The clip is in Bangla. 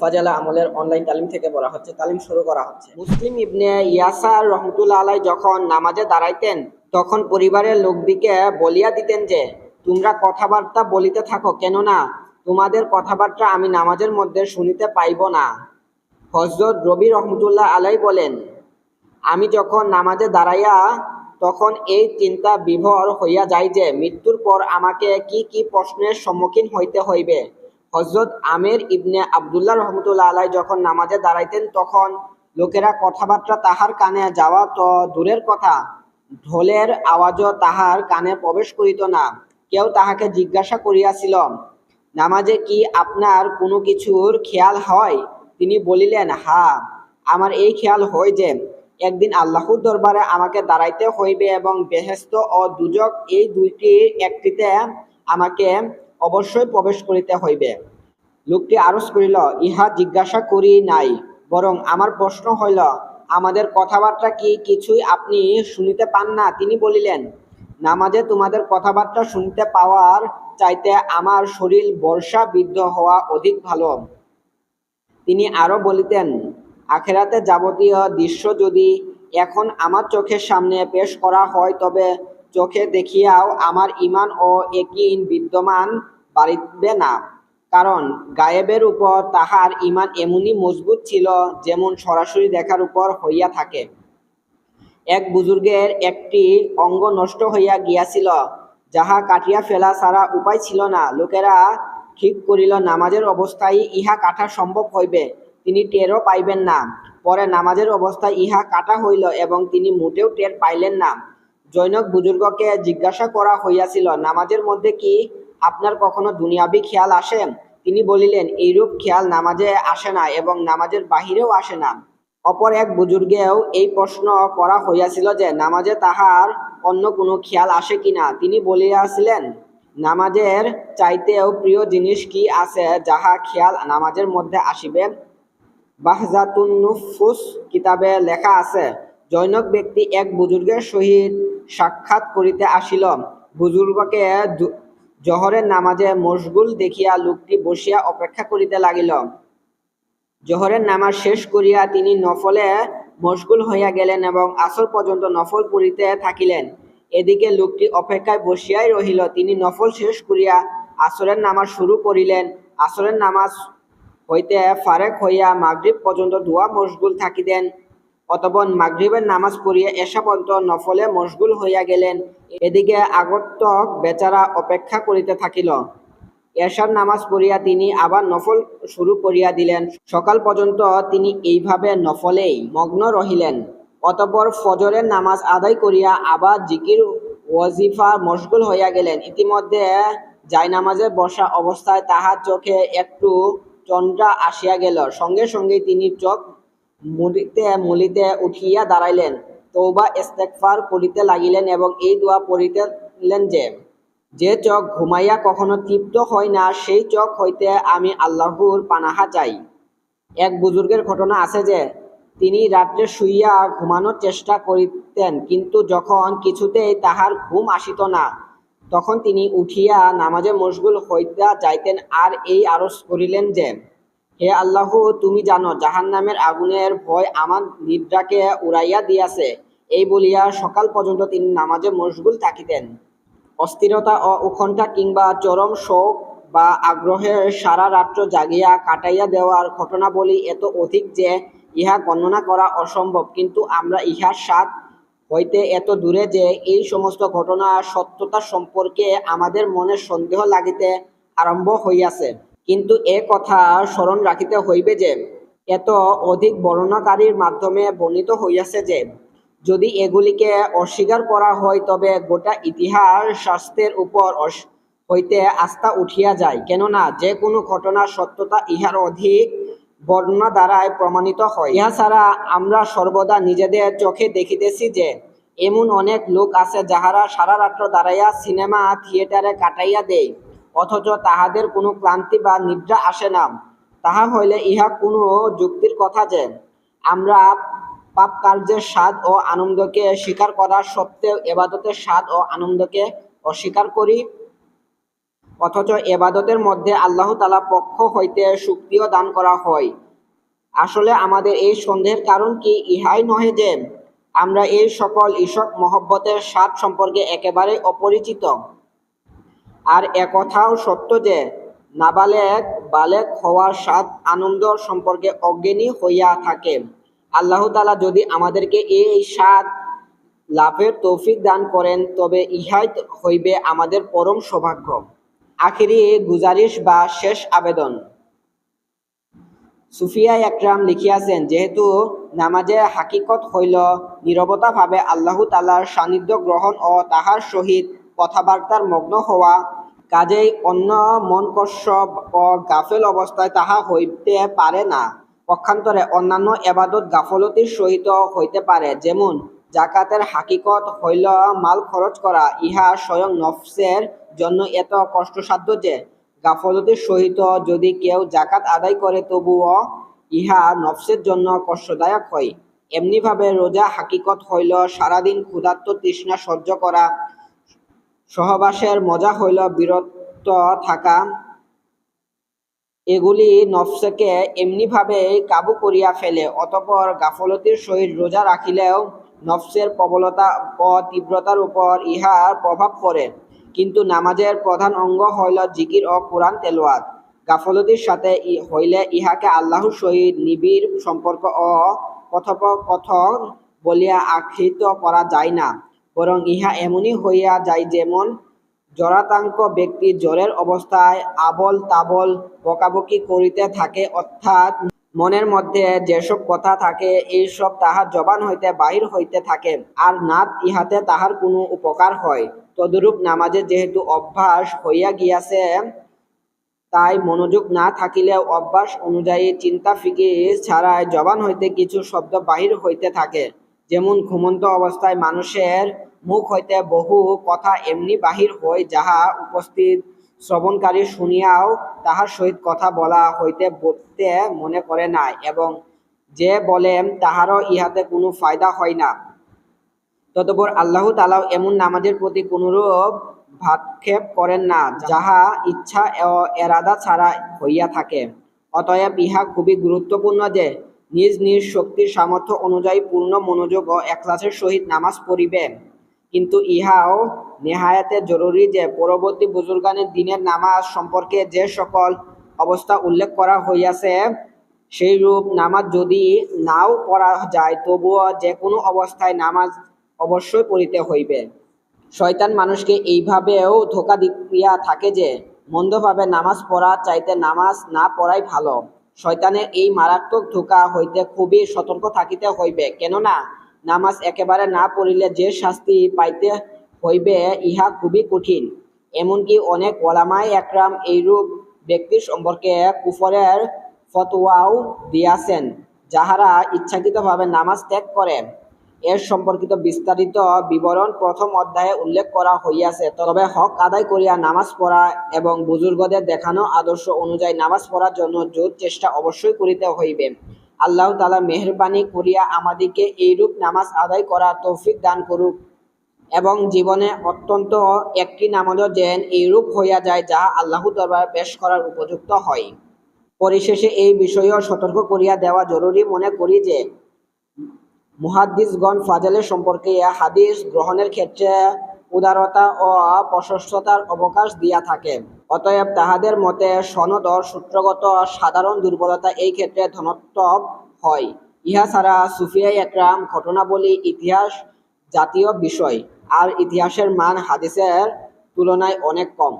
ফাজালা আমলের অনলাইন তালিম থেকে বলা হচ্ছে, তালিম শুরু করা হচ্ছে। মুসলিম ইবনে ইয়াসার রহমতুল্লাহ আলাই যখন নামাজে দাঁড়াইতেন, তখন পরিবারের লোকদিকে বলিয়া দিতেন যে, তোমরা কথাবার্তা বলিতে থাকো, কেননা তোমাদের কথাবার্তা আমি নামাজের মধ্যে শুনিতে পাইব না। হজরত রবি রহমতুল্লাহ আলাই বলেন, আমি যখন নামাজে দাঁড়াইয়া তখন এই চিন্তা বিভোর হইয়া যায় যে, মৃত্যুর পর আমাকে কি কি প্রশ্নের সম্মুখীন হইতে হইবে? হজরত আমের ইবনে আবদুল্লাহ রহমতুল্লাহ আলাই যখন নামাজে দাঁড়াইতেন, তখন লোকেরা কথাবার্তা তাহার কানে যাওয়া তো দূরের কথা, ঢোলের আওয়াজও তাহার কানে প্রবেশ করিত না। কেউ তাহাকে জিজ্ঞাসা করিয়াছিল, নামাজে কি আপনার কোনো কিছুর খেয়াল হয়? তিনি বলিলেন, হা, আমার এই খেয়াল হয় যে, একদিন আল্লাহর দরবারে আমাকে দাঁড়াইতে হইবে এবং বেহেস্ত ও দুজক এই দুইটির একটিতে আমাকে অবশ্যই প্রবেশ করিতে হইবে। লোকটি আরজ করিল, ইহা জিজ্ঞাসা করি নাই, বরং আমার প্রশ্ন হইল, আমাদের কথাবার্তা কি কিছুই আপনি শুনিতে পান না? তিনি বলিলেন, নামাজে তোমাদের কথাবার্তা শুনতে পাওয়ার চাইতে আমার শরীর বর্ষা বিদ্ধ হওয়া অধিক ভালো। তিনি আরও বলিতেন, আখেরাতে যাবতীয় দৃশ্য যদি এখন আমার চোখের সামনে পেশ করা হয়, তবে চোখে দেখিয়াও আমার ইমান ও একিন বিদ্যমান বাড়িবে না। কারণ গায়েবের উপর তাহার ইমান এমনই মজবুত ছিল যেমন সরাসরি দেখার উপর হইয়া থাকে। এক বুজুর্গের একটি অঙ্গ নষ্ট হইয়া গিয়াছিল, যাহা কাটিয়া ফেলা ছাড়া উপায় ছিল না। লোকেরা ঠিক করিল, নামাজের অবস্থায় ইহা কাটা সম্ভব হইবে, তিনি টেরও পাইবেন না। পরে নামাজের অবস্থায় ইহা কাটা হইল এবং তিনি মোটেও টের পাইলেন না। জৈনক বুজুর্গকে জিজ্ঞাসা করা হইয়াছিল, নামাজের মধ্যে কি আপনার কখনো দুনিয়াবি খেয়াল আসে? তিনি বলিলেন, এইরূপ খেয়াল নামাজে আসে না এবং নামাজের বাহিরেও আসে না। অপর এক বুজুর্গেও এই প্রশ্ন করা হইয়াছিল যে, নামাজে তাহার অন্য কোনো খেয়াল আসে কিনা তিনি বলিয়াছিলেন, নামাজের চাইতেও প্রিয় জিনিস কি আছে যাহা খেয়াল নামাজের মধ্যে আসিবে? বাহজাতুন নুফুস কিতাবে লেখা আছে জৈনক ব্যক্তি এক বুজুর্গের সহিত সাক্ষাৎ করিতে আসিল। বুজুর্গকে জহরের নামাজে মশগুল দেখিয়া লোকটি বসিয়া অপেক্ষা করিতে লাগিল। জহরের নামাজ শেষ করিয়া তিনি নফলে মশগুল হইয়া গেলেন এবং আসর পর্যন্ত নফল পড়িতে থাকিলেন। এদিকে লোকটি অপেক্ষায় বসিয়াই রহিল। তিনি নফল শেষ করিয়া আসরের নামাজ শুরু করিলেন। আসরের নামাজ হইতে ফারেক হইয়া মাগরিব পর্যন্ত দোয়া মশগুল থাকিতেন। অতপর মাগরিবের নামাজ পড়িয়া এসা পর্যন্ত নফলে মশগুল হইয়া গেলেন। এদিকে আগন্তক বেচারা অপেক্ষা করিতে থাকিল। এশার নামাজ পড়িয়া তিনি আবার নফল শুরু করিয়া দিলেন। সকাল পর্যন্ত তিনি এইভাবে নফলেই মগ্ন রহিলেন। অতঃপর ফজরের নামাজ আদায় করিয়া আবার জিকির ওয়াজিফা মশগুল হইয়া গেলেন। ইতিমধ্যে জাই নামাজে বসা অবস্থায় তাহার চোখে একটু চন্দ্রা আসিয়া গেল। সঙ্গে সঙ্গে তিনি চোখ মুড়িতে মুলিতে উঠিয়া দাঁড়াইলেন। তৌবা ইস্তেগফার করিতে লাগিলেন এবং এই দোয়া পড়িতেলেন যে যে চোখ ঘুমাইয়া কখনো তৃপ্ত হয় না, সেই চোখ হইতে আমি আল্লাহর পানাহা চাই। এক বুজুর্গের ঘটনা আছে যে, তিনি রাত্রে শুইয়া ঘুমানোর চেষ্টা করিতেন, কিন্তু যখন কিছুতেই তাহার ঘুম আসিত না, তখন তিনি উঠিয়া নামাজে মশগুল হইতে যাইতেন। আর এই আরজ করিলেন যে হে আল্লাহ, তুমি জানো জাহান নামের আগুনের ভয় আমার নিদ্রাকে উড়াইয়া দিয়াছে। এই বলিয়া সকাল পর্যন্ত তিনি নামাজে মশগুল থাকিতেন। অস্থিরতা ও উৎকণ্ঠা কিংবা চরম শোক বা আগ্রহে সারা রাত্র জাগিয়া কাটাইয়া দেওয়ার ঘটনাবলী এত অধিক যে ইহা বর্ণনা করা অসম্ভব। কিন্তু আমরা ইহার স্বাদ হইতে এত দূরে যে এই সমস্ত ঘটনার সত্যতা সম্পর্কে আমাদের মনে সন্দেহ লাগিতে আরম্ভ হইয়াছে। কিন্তু এ কথা স্মরণ রাখিতে হইবে যে, এত অধিক বর্ণনাকারীর মাধ্যমে বর্ণিত হইয়াছে যে, যদি এগুলিকে অস্বীকার করা হয়, তবে গোটা ইতিহাস শাস্ত্রের উপর হইতে আস্থা উঠিয়া যায়। কেননা যে কোনো ঘটনার সত্যতা ইহার অধিক বর্ণনা দ্বারাই প্রমাণিত হয়। ইহা ছাড়া আমরা সর্বদা নিজেদের চোখে দেখিতেছি যে, এমন অনেক লোক আছে যাহারা সারা রাত্র দাঁড়াইয়া সিনেমা থিয়েটারে কাটাইয়া দেয়। অথচ তাহাদের কোনো ক্লান্তি বা নিদ্রা আসে না। তাহা হইলে ইহা কোনো যুক্তির কথা যে, আমরা পাপ কার্যের স্বাদ ও আনন্দকে স্বীকার করার সত্ত্বেও এবাদতের স্বাদ ও আনন্দকে অস্বীকার করি। অথচ এবাদতের মধ্যে আল্লাহ তালা পক্ষ হইতে শক্তিও দান করা হয়। আসলে আমাদের এই সন্দেহের কারণ কি ইহাই নহে যে, আমরা এই সকল ঈশক মহব্বতের স্বাদ সম্পর্কে একেবারে অপরিচিত। আর একথাও সত্য যে নাবালেক বালেক হওয়ার স্বাদ আনন্দ সম্পর্কে অজ্ঞানী হইয়া থাকে। আল্লাহ তালা যদি আমাদেরকে এই স্বাদ লাভের তৌফিক দান করেন, তবে ইহাই হইবে আমাদের পরম সৌভাগ্য। আখিরি গুজারিশ বা শেষ আবেদন। সুফিয়া একরাম লিখিয়াছেন, যেহেতু নামাজের হাকিকত হইল, নিরবতাভাবে আল্লাহ তালার সান্নিধ্য গ্রহণ ও তাহার সহিত কথাবার্তার মগ্ন হওয়া কাজেই অন্য মন কশ্যপ ও গাফেল অবস্থায় তাহা হইতে পারে না। পক্ষান্তরে অন্যান্য এবাদত গাফলতির সহিত হইতে পারে যেমন জাকাতের হাকিকত হইল মাল খরচ করা ইহা স্বয়ং নফসের জন্য এত কষ্টসাধ্য যে গাফলতির সহিত যদি কেউ জাকাত আদায় করে তবুও ইহা নফসের জন্য কষ্টদায়ক হয়। এমনিভাবে রোজা হাকিকত হইল সারাদিন ক্ষুধার্ত তৃষ্ণা সহ্য করা সহবাসের মজা হইল বিরত থাকা। এগুলি নফসকে এমনিভাবে কাবু করিয়া ফেলে, অতপর গাফলতির সহিত রোজা রাখিলেও নফসের প্রবলতা ও তীব্রতার উপর ইহার প্রভাব পড়ে। কিন্তু নামাজের প্রধান অঙ্গ হইল জিকির ও কোরআন তেলোয়াত গাফলতির সাথে হইলে ইহাকে আল্লাহর সহিত নিবিড় সম্পর্ক ও কথোপকথন বলিয়া আখ্যিত করা যায় না। বরং ইহা এমনই হইয়া যায় যেমন জরাতাঙ্ক ব্যক্তি জ্বরের অবস্থায় আবল তাবল বকাবকি করিতে থাকে, অর্থাৎ মনের মধ্যে যেসব কথা থাকে, এইসব তাহার জবান হইতে বাহির হইতে থাকে, আর নাত ইহাতে তাহার কোনো উপকার হয়। তদরূপ নামাজে যেহেতু অভ্যাস হইয়া গিয়াছে, তাই মনোযোগ না থাকিলেও অভ্যাস অনুযায়ী চিন্তা ফিকির ছাড়াই জবান হইতে কিছু শব্দ বাহির হইতে থাকে। যেমন ঘুমন্ত অবস্থায় মানুষের মুখ হইতে বহু কথা এমনি বাহির হয়, যাহা উপস্থিত শ্রবণকারী শুনিয়াও তাহার সহিত কথা বলা হইতে বলতে মনে করে না এবং যে বলেন তাহারও ইহাতে কোনো ফায়দা হয় না। ততপর আল্লাহ তালাও এমন নামাজের প্রতি কোনরূপ ভাতক্ষেপ করেন না, যাহা ইচ্ছা এরাদা ছাড়া হইয়া থাকে। অতএব ইহা খুবই গুরুত্বপূর্ণ যে নিজ নিজ শক্তির সামর্থ্য অনুযায়ী পূর্ণ মনোযোগ ও একলাসের সহিত নামাজ পড়িবে কিন্তু ইহাও নেহায়াতে জরুরি যে পরবর্তী বুজুর্গানের দিনের নামাজ সম্পর্কে যে সকল অবস্থা উল্লেখ করা হইয়াছে সেই রূপ নামাজ যদি নাও পড়া যায়, তবুও যে কোনো অবস্থায় নামাজ অবশ্যই পড়িতে হইবে। শয়তান মানুষকে এইভাবেও ধোকা দিয়া থাকে যে, মন্দভাবে নামাজ পড়া চাইতে নামাজ না পড়াই ভালো। শয়তানের এই মারাত্মক ধোকা হইতে খুবই সতর্ক থাকিতে হইবে। কেননা, নামাজ একেবারে না পড়িলে যে শাস্তি পাইতে হইবে, ইহা খুবই কঠিন। এমনকি অনেক ওলামাই একরাম এইরূপ ব্যক্তি সম্পর্কে কুফরের ফতোয়াও দিয়াছেন, যাহারা ইচ্ছাকৃতভাবে নামাজ ত্যাগ করে। এর সম্পর্কিত বিস্তারিত বিবরণ প্রথম অধ্যায়ে উল্লেখ করা হইয়াছে। তবে হক আদায় করিয়া নামাজ পড়া এবং বুজুর্গদের দেখানো আদর্শ অনুযায়ী নামাজ পড়ার জন্য জোর চেষ্টা অবশ্যই করিতে হইবে। আল্লাহ তালা মেহরবানি করিয়া আমাদিকে এইরূপ নামাজ আদায় করা তৌফিক দান করুক এবং জীবনে অত্যন্ত একটি নামাজও যেন এইরূপ হইয়া যায় যা আল্লাহ দরবারে পেশ করার উপযুক্ত হয়। পরিশেষে এই বিষয়েও সতর্ক করিয়া দেওয়া জরুরি। মনে করি যে মুহাদ্দিসগণ ফাজালের সম্পর্কে হাদিস গ্রহণের ক্ষেত্রে উদারতা ও প্রশস্ততার অবকাশ দিয়া থাকে। অতএব তাহাদের মতে সনদ সূত্রগত সাধারণ দুর্বলতা এই ক্ষেত্রে ধনাত্মক হয়। ইহা ছাড়া সুফিয়াই একরাম ঘটনাবলী, ইতিহাস জাতীয় বিষয়। আর ইতিহাসের মান হাদিসের তুলনায় অনেক কম।